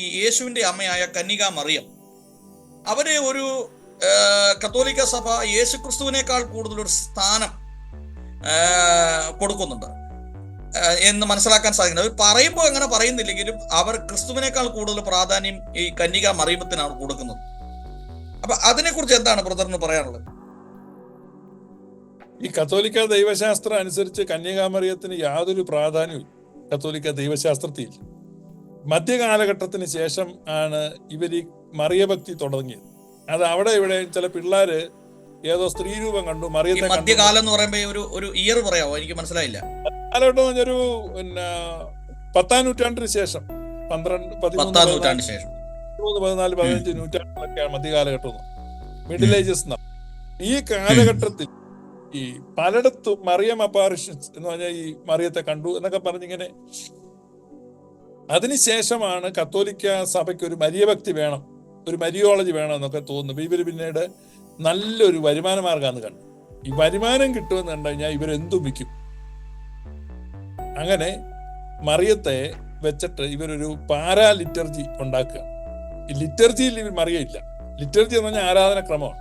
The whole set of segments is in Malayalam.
ഈ യേശുവിന്റെ അമ്മയായ കന്യക മറിയം. അവരെ ഒരു കത്തോലിക്ക സഭ യേശു ക്രിസ്തുവിനേക്കാൾ കൂടുതൽ ഒരു സ്ഥാനം കൊടുക്കുന്നുണ്ട് എന്ന് മനസ്സിലാക്കാൻ സാധിക്കുന്നത് അവർ പറയുമ്പോൾ അങ്ങനെ പറയുന്നില്ലെങ്കിലും അവർ ക്രിസ്തുവിനേക്കാൾ കൂടുതൽ പ്രാധാന്യം ഈ കന്യക മറിയത്തിനാണ് കൊടുക്കുന്നത്. അപ്പൊ അതിനെക്കുറിച്ച് എന്താണ് ബ്രദറിന് പറയാനുള്ളത്? ഈ കത്തോലിക്ക ദൈവശാസ്ത്രം അനുസരിച്ച് കന്യകാമറിയത്തിന് യാതൊരു പ്രാധാന്യവും കത്തോലിക്ക ദൈവശാസ്ത്രത്തിൽ. മധ്യകാലഘട്ടത്തിന് ശേഷം ആണ് ഇവർ ഈ മറിയഭക്തി തുടങ്ങിയത്. അത് അവിടെ ഇവിടെ ചില പിള്ളേര് ഏതോ സ്ത്രീ രൂപം കണ്ടു മറിയത്തെ മധ്യകാലം എന്ന് പറയുമ്പോൾ ഒരു ഒരു ഇയർ പറയാമോ എനിക്ക് മനസ്സിലായില്ല. കാലഘട്ടം പറഞ്ഞൊരു പിന്നെ പത്താം നൂറ്റാണ്ടിന് ശേഷം. പന്ത്രണ്ട് പത്താം നൂറ്റാണ്ടിന് ശേഷം. പതിനാല് പതിനഞ്ച് നൂറ്റാണ്ടിലൊക്കെയാണ് മധ്യകാലഘട്ടം മിഡിൽ ഏജസ്. ഈ കാലഘട്ടത്തിൽ ഈ പലയിടത്തും മറിയം അപ്പാറിഷൻസ് എന്ന് പറഞ്ഞാൽ ഈ മറിയത്തെ കണ്ടു എന്നൊക്കെ പറഞ്ഞിങ്ങനെ അതിനുശേഷമാണ് കത്തോലിക്ക സഭയ്ക്ക് ഒരു മരിയഭക്തി വേണം ഒരു മരിയോളജി വേണം എന്നൊക്കെ തോന്നുന്നു. ഇവർ പിന്നീട് നല്ലൊരു വരുമാന മാർഗമാണെന്ന് കണ്ടു. ഈ വരുമാനം കിട്ടുമെന്ന് കണ്ടു കഴിഞ്ഞാൽ ഇവരെന്തും വിൽക്കും അങ്ങനെ മറിയത്തെ വെച്ചിട്ട് ഇവരൊരു പാരാ ലിറ്റർജി ഉണ്ടാക്കുക. ഈ ലിറ്റർജിയിൽ ഇവർ മറിയയില്ല. ലിറ്റർജി എന്ന് പറഞ്ഞാൽ ആരാധനക്രമമാണ്.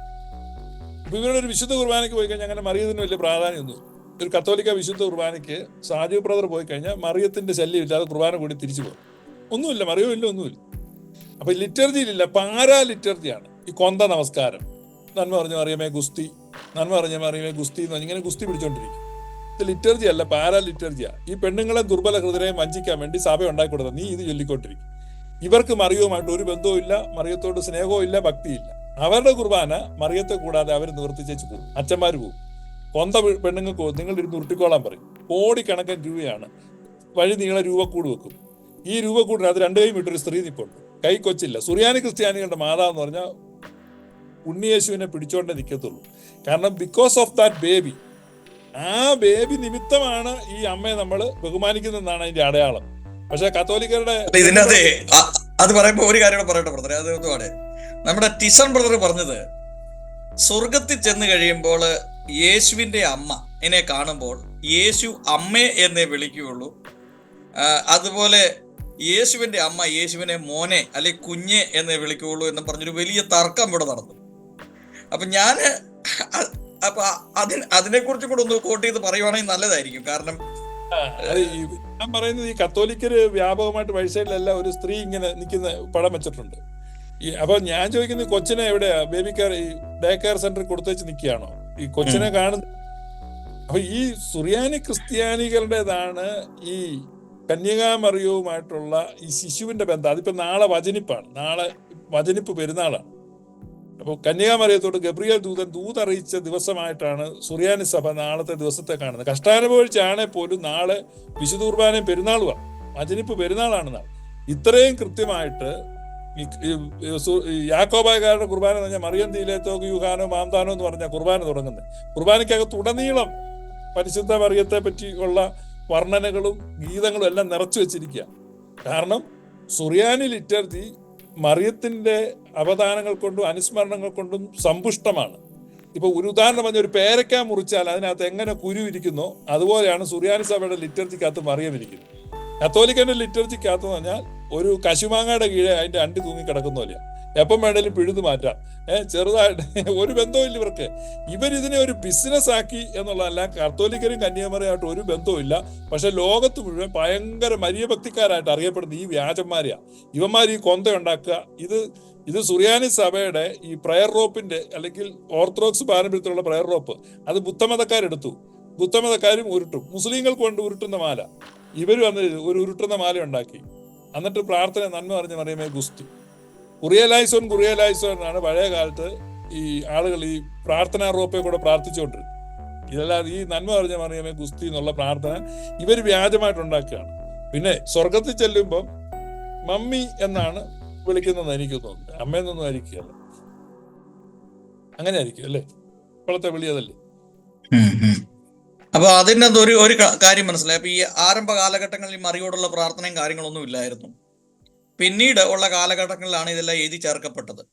ഇപ്പൊ ഇവരുടെ ഒരു വിശുദ്ധ കുർബാനയ്ക്ക് പോയി കഴിഞ്ഞാൽ അങ്ങനെ മറിയതിന് വലിയ പ്രാധാന്യമൊന്നും ഒരു കത്തോലിക്ക വിശുദ്ധ കുർബാനയ്ക്ക് സാജു ബ്രദർ പോയി കഴിഞ്ഞാൽ മറിയത്തിന്റെ ശല്യം ഇല്ലാതെ കുർബാന കൂടി തിരിച്ചു പോകും. ഒന്നുമില്ല മറിയോ ഇല്ല ഒന്നുമില്ല. അപ്പൊ ലിറ്റർജിയിലില്ല പാരാ ലിറ്റർജിയാണ്? ഈ കൊന്ത നമസ്കാരം. നന്മ പറഞ്ഞ മറിയമേ ഗുസ്തി. നന്മ പറഞ്ഞ മറിയമേ ഗുസ്തി എന്ന് ഇങ്ങനെ ഗുസ്തി പിടിച്ചോണ്ടിരിക്കും. ഇത് ലിറ്റർജി അല്ല പാരാ ലിറ്റർജിയാ? ഈ പെണ്ണുങ്ങളെ ദുർബല ഹൃദയം വഞ്ചിക്കാൻ വേണ്ടി സഭ ഉണ്ടാക്കി കൊടുത്തത് നീ ഇത് ചൊല്ലിക്കൊണ്ടിരിക്കും. ഇവർക്ക് മറിയവുമായിട്ട് ഒരു ബന്ധവും ഇല്ല മറിയത്തോട് സ്നേഹവും ഇല്ല ഭക്തിയില്ല അവരുടെ കുർബാന മറിയത്തെ കൂടാതെ അവർ നിവർത്തിച്ചു പോകും. അച്ഛന്മാർ പോകും. കൊന്ത പെണ്ണുങ്ങൾക്ക് നിങ്ങൾ ഇരുന്ന് ഉരുട്ടിക്കോളാൻ പറയും. കോടിക്കണക്കിന് രൂപയാണ്. വഴി നീളെ രൂപക്കൂട് വെക്കും. ഈ രൂപക്കൂടിന് അത് രണ്ടു കൈ വിട്ടൊരു സ്ത്രീ നിപ്പുണ്ട്. കൈ കൊച്ചില്ല. സുറിയാനി ക്രിസ്ത്യാനികളുടെ മാതാവ് എന്ന് പറഞ്ഞാൽ ഉണ്ണിയേശുവിനെ പിടിച്ചോണ്ടേ നിൽക്കത്തുള്ളൂ കാരണം ബിക്കോസ് ഓഫ് ദാറ്റ് ബേബി ആ ബേബി നിമിത്തമാണ് ഈ അമ്മയെ നമ്മൾ ബഹുമാനിക്കുന്നതെന്നാണ് അതിന്റെ അടയാളം. പക്ഷെ കത്തോലിക്കരുടെ അത് പറയുമ്പോ ഒരു കാര്യം കൂടെ പറയട്ടെ ബ്രദറെ അത് നമ്മുടെ ടിസൺ ബ്രദർ പറഞ്ഞത് സ്വർഗത്തിൽ ചെന്ന് കഴിയുമ്പോൾ യേശുവിന്റെ അമ്മ എന്നെ കാണുമ്പോൾ യേശു അമ്മേ എന്നേ വിളിക്കുകയുള്ളൂ. അതുപോലെ യേശുവിന്റെ അമ്മ യേശുവിനെ മോനെ അല്ലെ കുഞ്ഞെ എന്നേ വിളിക്കുകയുള്ളൂ എന്ന് പറഞ്ഞൊരു വലിയ തർക്കം ഇവിടെ നടന്നു. അപ്പൊ ഞാൻ അപ്പൊ അതിന് അതിനെ കുറിച്ച് കൂടെ ഒന്ന് കോട്ട് ചെയ്ത് പറയുവാണെങ്കിൽ നല്ലതായിരിക്കും. കാരണം ഞാൻ പറയുന്നത് ഈ കത്തോലിക്കര് വ്യാപകമായിട്ട് വഴിസൈഡിലല്ല ഒരു സ്ത്രീ ഇങ്ങനെ നിൽക്കുന്ന പടം വെച്ചിട്ടുണ്ട്. അപ്പൊ ഞാൻ ചോദിക്കുന്നത് കൊച്ചിനെ എവിടെയാ? ബേബി കെയർ ഡേ കെയർ സെന്ററിൽ കൊടുത്തേച്ച് നിൽക്കുകയാണോ? ഈ കൊച്ചിനെ കാണുന്ന അപ്പൊ ഈ സുറിയാനി ക്രിസ്ത്യാനികളുടേതാണ് ഈ കന്യകാമറിയവുമായിട്ടുള്ള ഈ ശിശുവിന്റെ ബന്ധം. അതിപ്പോ നാളെ വചനിപ്പാണ്. നാളെ വചനിപ്പ് പെരുന്നാളാണ്. അപ്പോൾ കന്യാമറിയത്തോട് ഗബ്രിയൽ ദൂതൻ ദൂതറിയിച്ച ദിവസമായിട്ടാണ് സുറിയാനി സഭ നാളത്തെ ദിവസത്തെ കാണുന്നത്. കഷ്ടാനുഭവിച്ചാണെ പോലും നാളെ വിശുദ്ധ പെരുന്നാളുവാണ് പെരുന്നാളുമാണ്. വചനിപ്പ് പെരുന്നാളാണ് നാളെ ഇത്രയും കൃത്യമായിട്ട് യാക്കോബായക്കാരുടെ കുർബാന എന്ന് പറഞ്ഞാൽ മറിയം തീലേത്തോ യുഹാനോ മാന്താനോ എന്ന് പറഞ്ഞ കുർബാന തുടങ്ങുന്നത്. കുർബാനയ്ക്കകത്ത് ഉടനീളം പരിശുദ്ധ മറിയത്തെ പറ്റിയുള്ള വർണനകളും ഗീതങ്ങളും എല്ലാം നിറച്ചു വെച്ചിരിക്കുക. കാരണം സുറിയാനി ലിറ്റർജി മറിയത്തിന്റെ അവതാനങ്ങൾ കൊണ്ടും അനുസ്മരണങ്ങൾ കൊണ്ടും സമ്പുഷ്ടമാണ്. ഇപ്പൊ ഒരു ഉദാഹരണം പറഞ്ഞ ഒരു പേരക്ക മുറിച്ചാൽ അതിനകത്ത് എങ്ങനെ കുരു ഇരിക്കുന്നു അതുപോലെയാണ് സുറിയാനി സഭയുടെ ലിറ്റർജിക്കകത്ത് മറിയം ഇരിക്കുന്നത്. കത്തോലിക്കന്റെ ലിറ്റർജിക്കകത്ത് പറഞ്ഞാൽ ഒരു കശുമാങ്ങയുടെ കീഴെ അതിന്റെ അണ്ടി തൂങ്ങി കിടക്കുന്ന പോലെയാ. എപ്പം വേണേലും പിഴുതു മാറ്റാം. ഏഹ് ചെറുതായിട്ട് ഒരു ബന്ധവും ഇല്ല ഇവർക്ക്. ഇവരിതിനെ ഒരു ബിസിനസ് ആക്കി എന്നുള്ളതല്ല കത്തോലിക്കരും കന്യാകുമാരിയായിട്ട് ഒരു ബന്ധവും ഇല്ല പക്ഷെ ലോകത്ത് മുഴുവൻ ഭയങ്കര മരിയഭക്തിക്കാരായിട്ട് അറിയപ്പെടുന്ന ഈ വ്യാജന്മാരെയാ ഇവന്മാർ ഈ കൊന്ത ഉണ്ടാക്കുക. ഇത് ഇത് സുറിയാനി സഭയുടെ ഈ പ്രയർ റോപ്പിന്റെ അല്ലെങ്കിൽ ഓർത്തഡോക്സ് പാരമ്പര്യത്തിലുള്ള പ്രയർ റോപ്പ് അത് ബുദ്ധമതക്കാരെടുത്തു. ബുദ്ധമതക്കാരും ഉരുട്ടും. മുസ്ലിങ്ങൾക്ക് കൊണ്ട് ഉരുട്ടുന്ന മാല. ഇവരും അന്ന് ഒരു ഉരുട്ടുന്ന മാല ഉണ്ടാക്കി. എന്നിട്ട് പ്രാർത്ഥന നന്മ പറഞ്ഞ് മറിയമേ ഗുസ്തി. കുറിയലായിസോൻ കുറിയലായിസോൻ എന്നാണ് പഴയ കാലത്ത് ഈ ആളുകൾ ഈ പ്രാർത്ഥനാ റോപ്പെ കൂടെ പ്രാർത്ഥിച്ചുകൊണ്ടിരുന്നത്. ഇതല്ലാതെ ഈ നന്മ പറഞ്ഞ മറിയമേ ഗുസ്തി എന്നുള്ള പ്രാർത്ഥന ഇവർ വ്യാജമായിട്ട് ഉണ്ടാക്കുകയാണ്. പിന്നെ സ്വർഗത്തിൽ ചെല്ലുമ്പം മമ്മി എന്നാണ് വിളിക്കുന്നതെന്ന് എനിക്ക് തോന്നുന്നത് അമ്മയെന്നൊന്നും ആയിരിക്കുകയല്ല? അങ്ങനെ ആയിരിക്കും അല്ലേ? ഇപ്പോഴത്തെ വിളി അതല്ലേ അപ്പൊ അതിന്റെ ഒരു ഒരു കാര്യം മനസ്സിലായി. അപ്പൊ ഈ ആരംഭ കാലഘട്ടങ്ങളിൽ മറിയോടുള്ള പ്രാർത്ഥനയും കാര്യങ്ങളൊന്നും ഇല്ലായിരുന്നു. പിന്നീട് ഉള്ള കാലഘട്ടങ്ങളിലാണ് ഇതെല്ലാം എഴുതി ചേർക്കപ്പെട്ടത്.